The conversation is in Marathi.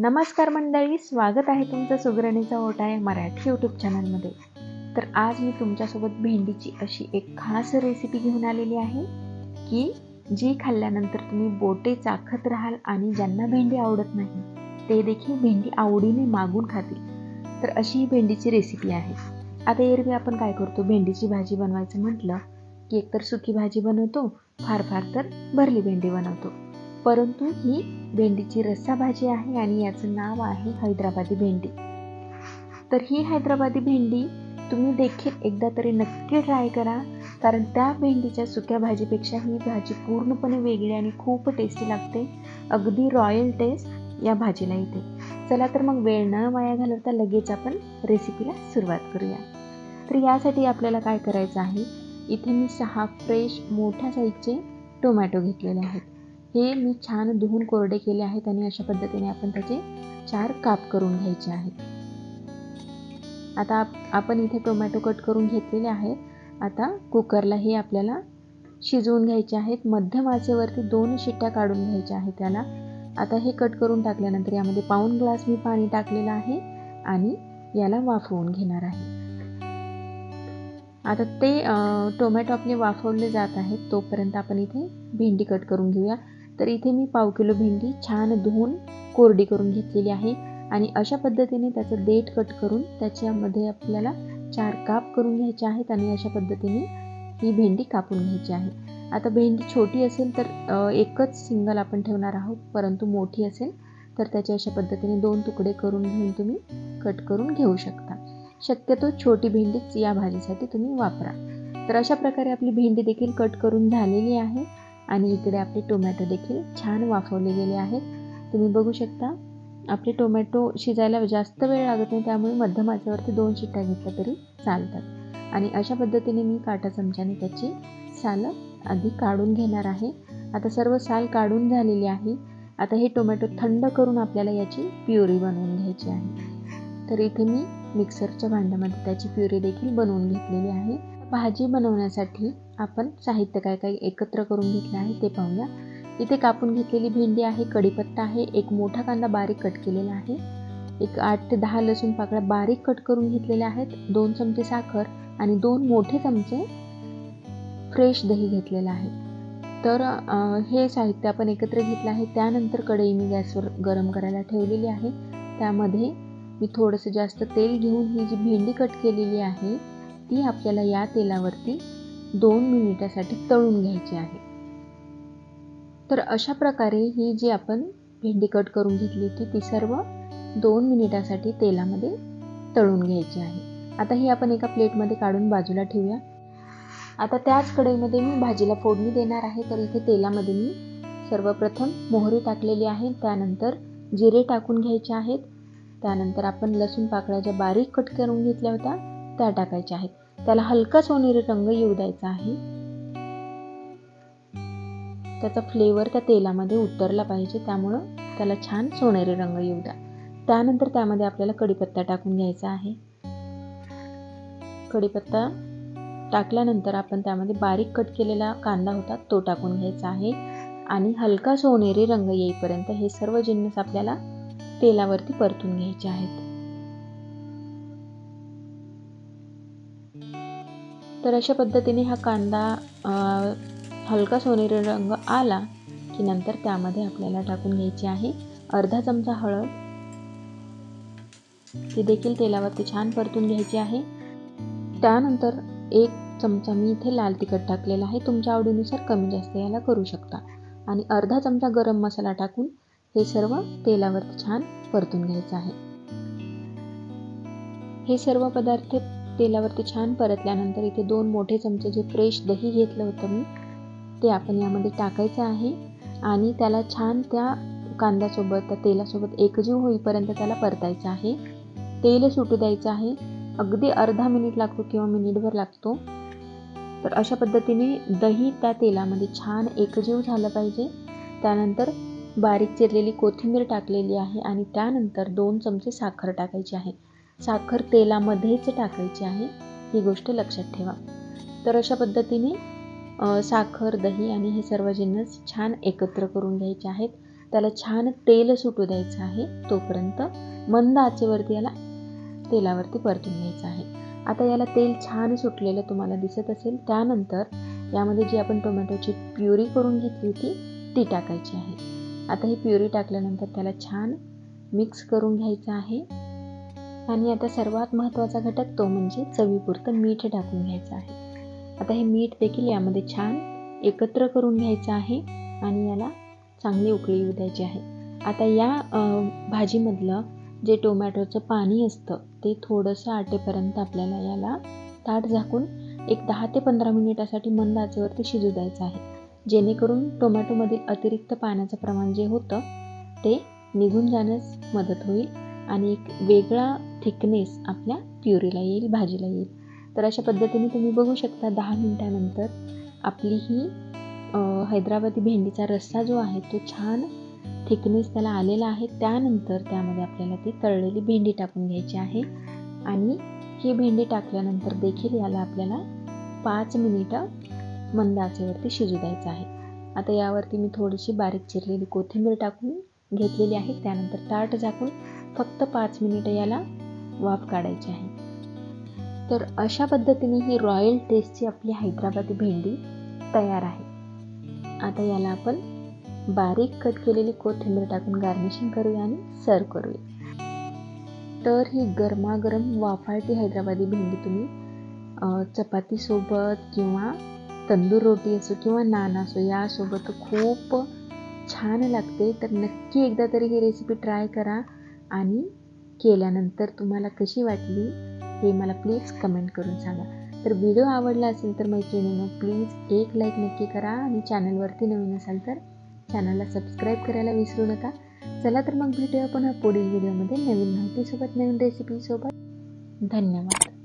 नमस्कार मंडळी स्वागत आहे तुमचं सुगरणीचा ओटा या मराठी यूट्यूब चॅनलमध्ये तर आज मी तुमच्यासोबत भेंडीची अशी एक खास रेसिपी घेऊन आलेली आहे की जी खाल्ल्यानंतर तुम्ही बोटे चाखत राहाल आणि ज्यांना भेंडी आवडत नाही ते देखील भेंडी आवडीने मागून खातील. तर अशी ही भेंडीची रेसिपी आहे. आता एरवी आपण काय करतो? भेंडीची भाजी बनवायचं म्हटलं की एकतर सुकी भाजी बनवतो फार फार तर भरली भेंडी बनवतो. परंतु ही भेंडीची रस्सा भाजी आहे आणि याचं नाव आहे हैदराबादी भेंडी. तर ही हैदराबादी भेंडी तुम्ही देखील एकदा तरी नक्की ट्राय करा कारण त्या भेंडीच्या सुक्या भाजीपेक्षा ही भाजी पूर्णपणे वेगळी आणि खूप टेस्टी लागते. अगदी रॉयल टेस्ट या भाजीला येते. चला तर मग वेळ न वाया घालवता लगेच आपण रेसिपीला सुरुवात करूया. तर यासाठी आपल्याला काय करायचं आहे? इथे मी सहा फ्रेश मोठ्या साईजचे टोमॅटो घेतलेले आहेत. हे मी छान धुवून कोरडे केले आहेत आणि अशा पद्धतीने आपण त्याचे चार काप करून घ्यायचे आहेत. आता आपण इथे टोमॅटो कट करून घेतलेले आहेत आता कुकरला हे आपल्याला शिजवून घ्यायचे आहेत. मध्यम आचेवरती दोन शिट्ट्या काढून घ्यायच्या आहेत त्याला. आता हे कट करून टाकल्यानंतर यामध्ये पाऊन ग्लास मी पाणी टाकलेलं आहे आणि याला वाफवून घेणार आहे. आता ते टोमॅटो आपले वाफवले जात आहेत तोपर्यंत आपण इथे भेंडी कट करून घेऊया. तर इथे मी पाव किलो भेंडी छान धुवून कोरडी करून घेतलेली आहे. आणि अशा पद्धतीने त्याचं देठ कट करून त्याच्यामध्ये आपल्याला चार काप करून घ्यायचे आहेत आणि अशा पद्धतीने ही भेंडी कापून घ्यायची आहे. आता भेंडी छोटी असेल तर एकच सिंगल आपण ठेवणार आहोत परंतु मोठी असेल तर त्याच्या अशा पद्धतीने दोन तुकडे करून घेऊन तुम्ही कट करून घेऊ शकता. शक्यतो छोटी भेंडीच या भाजीसाठी तुम्ही वापरा. तर अशा प्रकारे आपली भेंडी देखील कट करून झालेली आहे. आणि इकडे आपले टोमॅटो देखील छान वाफवले गेले आहेत. तुम्ही बघू शकता आपले टोमॅटो शिजायला जास्त वेळ लागत नाही त्यामुळे मध्यम आचेवरती दोन शिट्ट्या घेतल्या तरी चालतात. आणि अशा पद्धतीने मी काटा चमच्याने त्याची सालं आधी काढून घेणार आहे. आता सर्व साल काढून झालेली आहे. आता हे टोमॅटो थंड करून आपल्याला याची प्युरी बनवून घ्यायची आहे. तर इथे मी मिक्सरच्या भांड्यामध्ये त्याची प्युरी देखील बनवून घेतलेली आहे. भाजी बनवण्यासाठी आपण साहित्य काय काय एकत्र करून घेतलं आहे ते पाहूया. इथे कापून घेतलेली भेंडी आहे कढीपत्ता आहे एक मोठा कांदा बारीक कट केलेला आहे एक आठ ते दहा लसूण पाकळ्या बारीक कट करून घेतलेल्या आहेत दोन चमचे साखर आणि दोन मोठे चमचे फ्रेश दही घेतलेलं आहे. तर हे साहित्य आपण एकत्र घेतलं आहे त्यानंतर कढई मी गॅसवर गरम करायला ठेवलेली आहे. त्यामध्ये मी थोडंसं जास्त तेल घेऊन ही जी भेंडी कट केलेली आहे ती आपल्याला या तेलावरती दोन मिनिटासाठी तळून घ्यायची आहे. तर अशा प्रकारे ही जी आपण भेंडी कट करून घेतली होती ती सर्व दोन मिनिटासाठी तेलामध्ये तळून घ्यायची आहे. आता ही आपण एका प्लेटमध्ये काढून बाजूला ठेवूया. आता त्याच कढईमध्ये मी भाजीला फोडणी देणार आहे तर इथे तेलामध्ये मी सर्वप्रथम मोहरी टाकलेली आहे. त्यानंतर जिरे टाकून घ्यायचे आहेत. त्यानंतर आपण लसूण पाकळ्या ज्या बारीक कट करून घेतल्या होत्या त्या टाकायच्या आहेत. त्याला हलका सोनेरी रंग येऊ द्यायचा आहे. त्याचा फ्लेवर त्या तेलामध्ये उतरला पाहिजे. त्यामुळं त्याला छान सोनेरी रंग येऊ द्या. त्यानंतर त्यामध्ये आपल्याला कढीपत्ता टाकून घ्यायचा आहे. कढीपत्ता टाकल्यानंतर आपण त्यामध्ये बारीक कट केलेला कांदा होता तो टाकून घ्यायचा आहे. आणि हलका सोनेरी रंग येईपर्यंत हे सर्व जिन्नस आपल्याला तेलावरती परतून घ्यायचे आहेत. तर अशा पद्धतीने हा कांदा हलका सोनेरी रंग आला की नंतर त्यामध्ये आपल्याला टाकून घ्यायची आहे अर्धा चमचा हळद. ती देखील तेलावरती छान परतून घ्यायची आहे. त्यानंतर एक चमचा मी इथे लाल तिखट टाकलेला आहे. तुमच्या आवडीनुसार कमी जास्त याला करू शकता. आणि अर्धा चमचा गरम मसाला टाकून हे सर्व तेलावरती छान परतून घ्यायचं आहे. हे सर्व पदार्थ तेलावरती छान परतल्यानंतर इथे दोन मोठे चमचे जे फ्रेश दही घेतलं होतं मी ते आपण यामध्ये टाकायचं आहे. आणि त्याला छान त्या कांद्यासोबत त्या तेलासोबत एकजीव होईपर्यंत त्याला परतायचं आहे. तेल सुटू द्यायचं आहे. अगदी अर्धा मिनिट लागतो किंवा मिनिटभर लागतो. तर अशा पद्धतीने दही त्या तेलामध्ये छान एकजीव झालं पाहिजे. त्यानंतर बारीक चिरलेली कोथिंबीर टाकलेली आहे आणि त्यानंतर दोन चमचे साखर टाकायची आहे. साखर तेलामध्येच टाकायची आहे ही गोष्ट लक्षात ठेवा. तर अशा पद्धतीने साखर दही आणि हे सर्व जिन्नस छान एकत्र करून घ्यायचे आहेत. त्याला छान तेल सुटू द्यायचं आहे तोपर्यंत. मंद आचेवरती याला तेलावरती परतून घ्यायचं आहे. आता याला तेल छान सुटलेलं तुम्हाला दिसत असेल त्यानंतर यामध्ये जी आपण टोमॅटोची प्युरी करून घेतली होती ती टाकायची आहे. आता ही प्युरी टाकल्यानंतर त्याला छान मिक्स करून घ्यायचं आहे. आणि आता सर्वात महत्त्वाचा घटक तो म्हणजे चवीपुरतं मीठ टाकून घ्यायचं आहे. आता हे मीठ देखील यामध्ये छान एकत्र करून घ्यायचं आहे आणि याला चांगली उकळी येऊ द्यायची आहे. आता या भाजीमधलं जे टोमॅटोचं पाणी असतं ते थोडंसं आटेपर्यंत आपल्याला याला ताट झाकून एक दहा ते पंधरा मिनिटासाठी मंद आचेवरती शिजू द्यायचं आहे. जेणेकरून टोमॅटोमधील अतिरिक्त पाण्याचं प्रमाण जे होतं ते निघून जाण्यास मदत होईल. आणि एक वेगळा थिकनेस आपल्या प्युरीला येईल भाजीला येईल. तर अशा पद्धतीने तुम्ही बघू शकता दहा मिनटानंतर आपली ही हैदराबादी भेंडीचा रस्सा जो आहे तो छान थिकनेस त्याला आलेला आहे. त्यानंतर त्यामध्ये आपल्याला ती तळलेली भेंडी टाकून घ्यायची आहे. आणि ही भेंडी टाकल्यानंतर देखील याला आपल्याला पाच मिनिटं मंद आचेवरती शिजू द्यायचं आहे. आता यावरती मी थोडीशी बारीक चिरलेली कोथिंबीर टाकून घेतलेली आहे. त्यानंतर ताट झाकून फक्त पाच मिनिटं याला वाफ काढायची आहे. तर अशा पद्धतीने ही रॉयल टेस्टची आपली हैदराबादी भेंडी तयार आहे. आता याला आपण बारीक कट केलेली कोथिंबीर टाकून गार्निशिंग करूया आणि सर्व करूया. तर ही गरमागरम वाफाळती हैदराबादी भेंडी तुम्ही चपातीसोबत किंवा तंदूर रोटी असो किंवा नान असो यासोबत खूप छान लागते. तर नक्की एकदा तरी ही रेसिपी ट्राय करा आणि केल्यानंतर तुम्हाला कशी वाटली हे मला प्लीज कमेंट करून सांगा. तर व्हिडिओ आवडला असेल तर मैत्रिणीनं प्लीज एक लाईक नक्की करा आणि चॅनलवरती नवीन असाल तर चॅनलला सबस्क्राईब करायला विसरू नका. चला तर मग भेटूया पुन्हा पुढील व्हिडिओमध्ये नवीन माहितीसोबत नवीन रेसिपीसोबत धन्यवाद.